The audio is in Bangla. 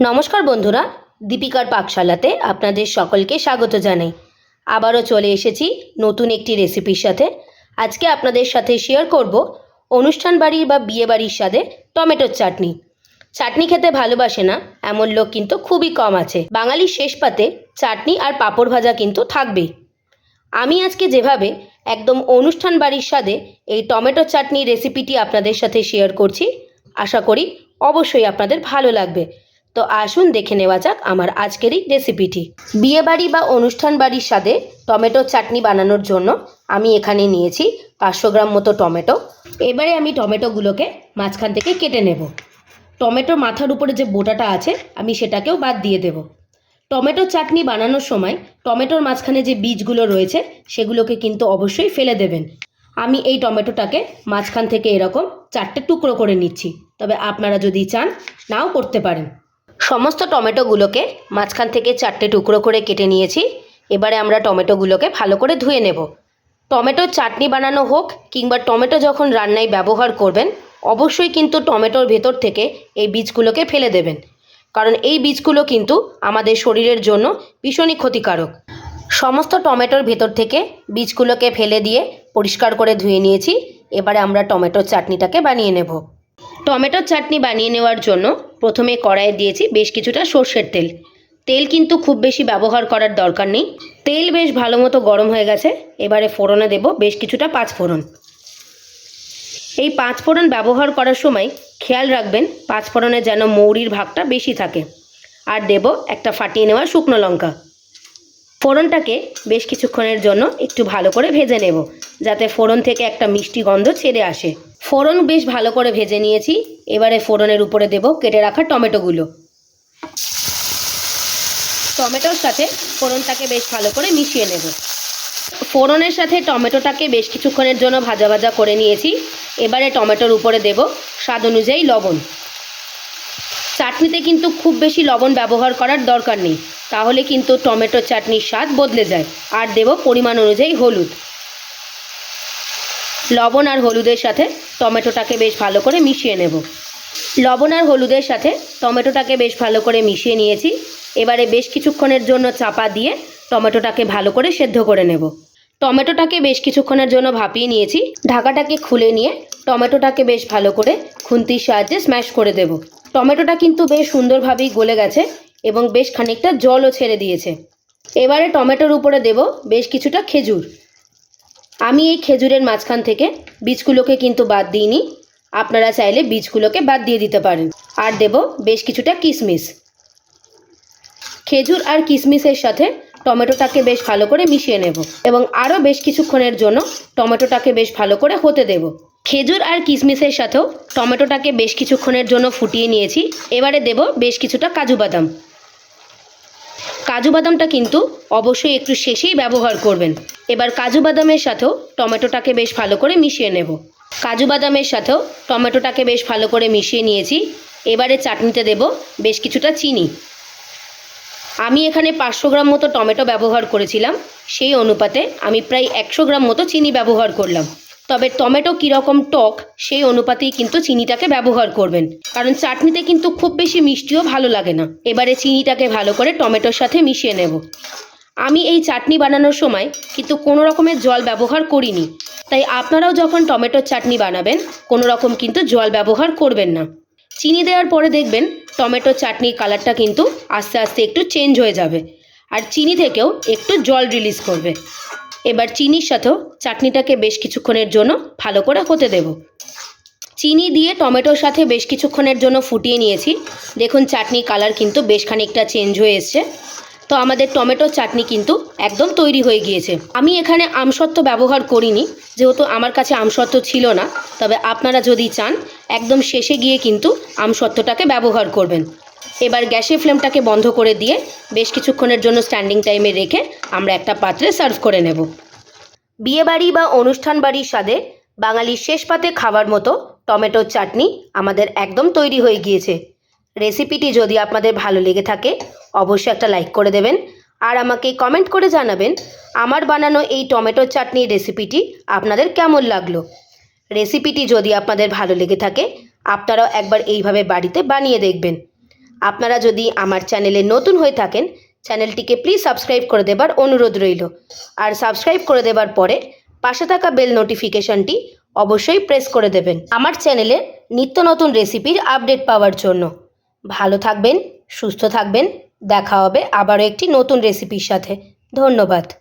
নমস্কার বন্ধুরা, দীপিকার পাকশালাতে আপনাদের সকলকে স্বাগত জানাই। আবারও চলে এসেছি নতুন একটি রেসিপির সাথে। আজকে আপনাদের সাথে শেয়ার করব অনুষ্ঠান বাড়ি বা বিয়ে বাড়ির স্বাদে টমেটোর চাটনি। চাটনি খেতে ভালোবাসে না, এমন লোক কিন্তু খুবই কম আছে। বাঙালির শেষ পাতে চাটনি আর পাঁপড় ভাজা কিন্তু থাকবেই। আমি আজকে যেভাবে একদম অনুষ্ঠান বাড়ির স্বাদে এই টমেটো চাটনি রেসিপিটি আপনাদের সাথে শেয়ার করছি, আশা করি অবশ্যই আপনাদের ভালো লাগবে। তো আসুন দেখে নেওয়া যাক আমার আজকের এই রেসিপিটি বিয়ে বাড়ি বা অনুষ্ঠান বাড়ির স্বাদে টমেটো চাটনি বানানোর জন্য আমি এখানে নিয়েছি পাঁচশো গ্রাম মতো টমেটো। এবারে আমি টমেটোগুলোকে মাঝখান থেকে কেটে নেব। টমেটোর মাথার উপরে যে বোটাটা আছে, আমি সেটাকেও বাদ দিয়ে দেব। টমেটো চাটনি বানানোর সময় টমেটোর মাঝখানে যে বীজগুলো রয়েছে, সেগুলোকে কিন্তু অবশ্যই ফেলে দেবেন। আমি এই টমেটোটাকে মাঝখান থেকে এরকম চারটে টুকরো করে নিচ্ছি। তবে আপনারা যদি চান, নাও করতে পারেন। সমস্ত টমেটোগুলোকে মাঝখান থেকে চারটে টুকরো করে কেটে নিয়েছি। এবারে আমরা টমেটোগুলোকে ভালো করে ধুয়ে নেব। টমেটোর চাটনি বানানো হোক কিংবা টমেটো যখন রান্নায় ব্যবহার করবেন, অবশ্যই কিন্তু টমেটোর ভেতর থেকে এই বীজগুলোকে ফেলে দেবেন। কারণ এই বীজগুলো কিন্তু আমাদের শরীরের জন্য ভীষণই ক্ষতিকারক। সমস্ত টমেটোর ভেতর থেকে বীজগুলোকে ফেলে দিয়ে পরিষ্কার করে ধুয়ে নিয়েছি। এবারে আমরা টমেটোর চাটনিটাকে বানিয়ে নেব। টমেটোর চাটনি বানিয়ে নেওয়ার জন্য প্রথমে কড়াইয়ে দিয়েছি বেশ কিছুটা সর্ষের তেল। তেল কিন্তু খুব বেশি ব্যবহার করার দরকার নেই। তেল বেশ ভালো মতো গরম হয়ে গেছে, এবারে ফোড়নে দেব বেশ কিছুটা পাঁচ ফোড়ন। এই পাঁচ ফোড়ন ব্যবহার করার সময় খেয়াল রাখবেন পাঁচ ফোড়নে যেন মৌরির ভাগটা বেশি থাকে। আর দেব একটা ফাটিয়ে নেওয়া শুকনো লঙ্কা। ফোড়নটাকে বেশ কিছুক্ষণের জন্য একটু ভালো করে ভেজে নেব, যাতে ফোড়ন থেকে একটা মিষ্টি গন্ধ ছেড়ে আসে। ফোড়ন বেশ ভালো করে ভেজে নিয়েছি। এবারে ফোড়নের উপরে দেব কেটে রাখা টমেটোগুলো। টমেটোর সাথে ফোড়নটাকে বেশ ভালো করে মিশিয়ে নেব। ফোড়নের সাথে টমেটোটাকে বেশ কিছুক্ষণের জন্য ভাজা ভাজা করে নিয়েছি। এবারে টমেটোর উপরে দেব স্বাদ অনুযায়ী লবণ। চাটনিতে কিন্তু খুব বেশি লবণ ব্যবহার করার দরকার নেই। তাহলে কিন্তু টমেটো চাটনির স্বাদ বদলে যায়। আর দেব পরিমাণ অনুযায়ী হলুদ। লবণ আর হলুদের সাথে টমেটোটাকে বেশ ভালো করে মিশিয়ে নেব। লবণ আর হলুদের সাথে টমেটোটাকে বেশ ভালো করে মিশিয়ে নিয়েছি। এবারে বেশ কিছুক্ষণের জন্য চাপা দিয়ে টমেটোটাকে ভালো করে সেদ্ধ করে নেব। টমেটোটাকে বেশ কিছুক্ষণের জন্য ভাপিয়ে নিয়েছি। ঢাকাটাকে খুলে নিয়ে টমেটোটাকে বেশ ভালো করে খুন্তির সাহায্যে স্ম্যাশ করে দেব। টমেটোটা কিন্তু বেশ সুন্দরভাবেই গলে গেছে এবং বেশ খানিকটা জলও ছেড়ে দিয়েছে। এবারে টমেটোর উপরে দেব বেশ কিছুটা খেজুর। আমি এই খেজুরের মাঝখান থেকে বীজগুলোকে কিন্তু বাদ দিইনি। আপনারা চাইলে বীজগুলোকে বাদ দিয়ে দিতে পারেন। আর দেব বেশ কিছুটা কিশমিশ খেজুর আর কিশমিশের সাথে টমেটোটাকে বেশ ভালো করে মিশিয়ে নেব এবং আরও বেশ কিছুক্ষণের জন্য টমেটোটাকে বেশ ভালো করে হতে দেব। খেজুর আর কিশমিশের সাথেও টমেটোটাকে বেশ কিছুক্ষণের জন্য ফুটিয়ে নিয়েছি। এবারে দেব বেশ কিছুটা কাজু বাদাম। কাজু বাদামটা কিন্তু অবশ্যই একটু শেষেই ব্যবহার করবেন। এবার কাজু বাদামের সাথেও টমেটোটাকে বেশ ভালো করে মিশিয়ে নেব। কাজু বাদামের সাথেও টমেটোটাকে বেশ ভালো করে মিশিয়ে নিয়েছি। এবারে চাটনিতে দেব বেশ কিছুটা চিনি। আমি এখানে পাঁচশো গ্রাম মতো টমেটো ব্যবহার করেছিলাম। সেই অনুপাতে আমি প্রায় একশো গ্রাম মতো চিনি ব্যবহার করলাম। তবে টমেটো কীরকম টক, সেই অনুপাতেই কিন্তু চিনিটাকে ব্যবহার করবেন। কারণ চাটনিতে কিন্তু খুব বেশি মিষ্টিও ভালো লাগে না। এবারে চিনিটাকে ভালো করে টমেটোর সাথে মিশিয়ে নেব। আমি এই চাটনি বানানোর সময় কিন্তু কোনো রকমের জল ব্যবহার করিনি। তাই আপনারাও যখন টমেটোর চাটনি বানাবেন, কোনো রকম কিন্তু জল ব্যবহার করবেন না। চিনি দেওয়ার পরে দেখবেন টমেটো চাটনির কালারটা কিন্তু আস্তে আস্তে একটু চেঞ্জ হয়ে যাবে। আর চিনি থেকেও একটু জল রিলিজ করবে। এবার চিনির সাথেও চাটনিটাকে বেশ কিছুক্ষণের জন্য ভালো করে হতে দেব। চিনি দিয়ে টমেটোর সাথে বেশ কিছুক্ষণের জন্য ফুটিয়ে নিয়েছি। দেখুন চাটনি কালার কিন্তু বেশ খানিকটা চেঞ্জ হয়ে এসছে। তো আমাদের টমেটো চাটনি কিন্তু একদম তৈরি হয়ে গিয়েছে। আমি এখানে আমসত্ত্ব ব্যবহার করিনি, যেহেতু আমার কাছে আমসত্ত্ব ছিল না। তবে আপনারা যদি চান, একদম শেষে গিয়ে কিন্তু আমসত্ত্বটাকে ব্যবহার করবেন। এবার গ্যাসের ফ্লেমটাকে বন্ধ করে দিয়ে বেশ কিছুক্ষণের জন্য স্ট্যান্ডিং টাইমে রেখে আমরা একটা পাত্রে সার্ভ করে নেব। বিয়েবাড়ি বা অনুষ্ঠান বাড়ির স্বাদে বাঙালির শেষ পাতে খাবার মতো টমেটোর চাটনি আমাদের একদম তৈরি হয়ে গিয়েছে। রেসিপিটি যদি আপনাদের ভালো লেগে থাকে, অবশ্যই একটা লাইক করে দেবেন আর আমাকে কমেন্ট করে জানাবেন আমার বানানো এই টমেটো চাটনির রেসিপিটি আপনাদের কেমন লাগল। রেসিপিটি যদি আপনাদের ভালো লেগে থাকে, আপনারাও একবার এইভাবে বাড়িতে বানিয়ে দেখবেন। আপনারা যদি আমার চ্যানেলে নতুন হয়ে থাকেন, চ্যানেলটিকে প্লিজ সাবস্ক্রাইব করে দেবার অনুরোধ রইল। আর সাবস্ক্রাইব করে দেবার পরে পাশে থাকা বেল নোটিফিকেশনটি অবশ্যই প্রেস করে দেবেন। আমার চ্যানেলে নিত্য নতুন রেসিপির আপডেট পাওয়ার জন্য। ভালো থাকবেন, সুস্থ থাকবেন, দেখা হবে আবারও একটি নতুন রেসিপির সাথে। ধন্যবাদ।